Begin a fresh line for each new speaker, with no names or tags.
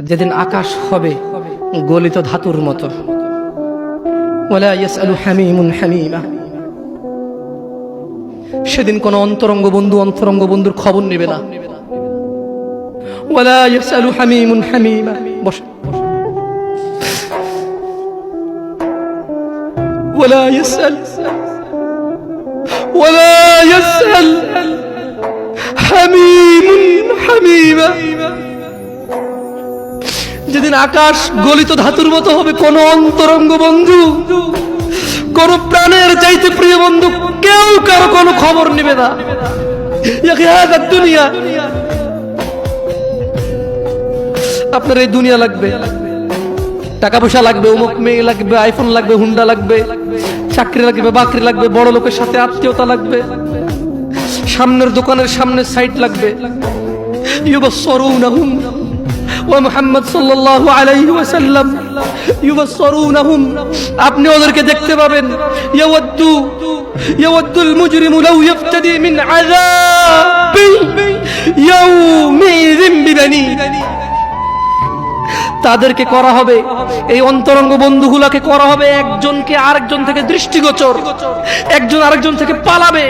যেদিন আকাশ হবে গলিত ধাতুর মতো ওলা ইয়াসআলু হামিমুন হামিমা সেদিন কোন অন্তরঙ্গ বন্ধু অন্তরঙ্গ বন্ধুর খবর নেবে না ওলা ইয়াসআলু হামিমুন হামিমা বসে ولا يسأل ولا يسأل যেদিন আকাশ গলিত ধাতুর মতো হবে, কোন অন্তরঙ্গ বন্ধু, কোন প্রাণের চাইতে প্রিয় বন্ধু, কেউ কারও কোনো খবর নেবে না। দুনিয়া? আপনার এই দুনিয়া লাগবে। টাকা পয়সা লাগবে, অমুক মেয়ে লাগবে আইফোন লাগবে, হুন্ডা লাগবে, চাকরি লাগবে, বাকরি লাগবে, বড় লোকের সাথে আত্মীয়তা লাগবে, সামনের দোকানের সামনের সাইট লাগবে। ইউবাসসরুনহুম ওয়া মুহাম্মদ সাল্লাল্লাহু আলাইহি ওয়াসাল্লাম ইউবাসসরুনহুম আপনি ওদেরকে দেখতে পাবেন। ইয়াওয়াদ্দু ইয়াওয়াদ্দুল মুজরিমু লাউ ইফতাদি মিন আযাবি ইয়াউমিযিন বিবানি তাদেরকে করা হবে। এই অন্তরঙ্গ বন্ধুগুলাকে করা হবে। একজনকে আরেকজন থেকে দৃষ্টিগোচর। একজন আরেকজন থেকে পালাবে।